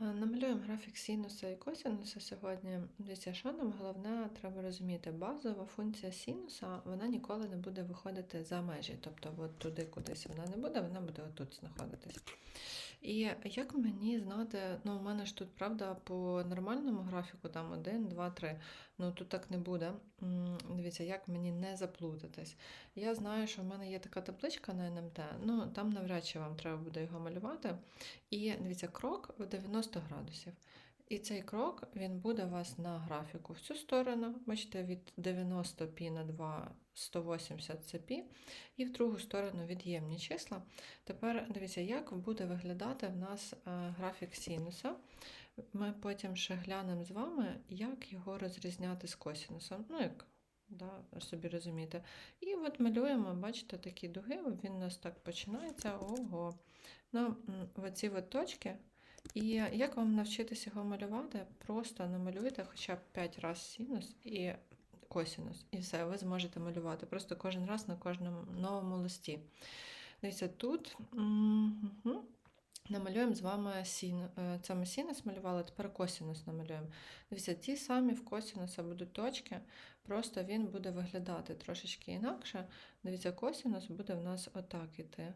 Е, Намалюємо графік синуса і косинуса сьогодні. Дивіться, що нам головне треба розуміти. Базова функція синуса вона ніколи не буде виходити за межі. Тобто от туди кудись вона не буде, вона буде отут знаходитись. І як мені знати, ну у мене ж тут, правда, по нормальному графіку там 1, 2, 3. Ну тут так не буде. Дивіться, як мені не заплутатись. Я знаю, що в мене є така табличка на НМТ, ну там навряд чи вам треба буде його малювати. І дивіться, крок в 90 градусів. І цей крок він буде у вас на графіку в цю сторону. Бачите, від 90 пі на 2 180 це пі, і в другу сторону від'ємні числа. Тепер дивіться, як буде виглядати в нас е, графік синуса. Ми потім ще глянемо з вами, як його розрізняти з косинусом. Ну, як да, собі розумієте. І от малюємо, бачите, такі дуги, він у нас так починається. Ого. Ну, оці от точки. І як вам навчитися його малювати? Просто намалюйте хоча б 5 разів синус і косинус. І все, ви зможете малювати. Просто кожен раз на кожному новому листі. Дивіться, тут мгм, намалюємо з вами син. е, Це ми синус малювали, тепер косинус намалюємо. Дивіться, ті самі в косинуса будуть точки, просто він буде виглядати трошечки інакше. Дивіться, косинус буде в нас отак іти.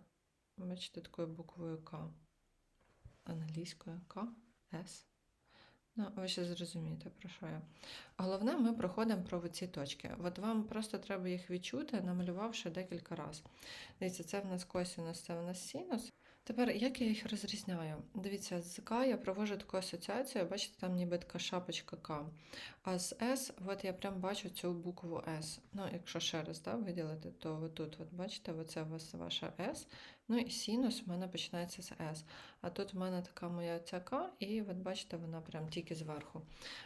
Бачите, такою буквою К англійською К, С. Ну, ви ще зрозумієте, про що я. Головне, ми проходимо про ці точки. От вам просто треба їх відчути, намалювавши декілька разів. Дивіться, це в нас косинус, це в нас синус. Тепер, як я їх розрізняю? Дивіться, з К я провожу таку асоціацію, бачите, там ніби така шапочка К. А з С, от я прям бачу цю букву С. Ну, якщо ще раз да, виділити, то ви тут, от бачите, оце у вас ваша С. Ну і синус в мене починається з С. А тут в мене така моя ця К, і от бачите, вона прям тільки зверху.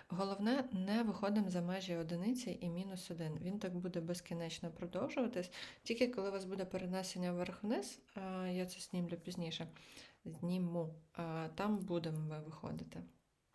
Головне, не виходимо за межі одиниці і мінус один. Він так буде безкінечно продовжуватись. Тільки коли у вас буде перенесення вверх-вниз, я це знімлю пізніше, зніму, там будемо ми виходити.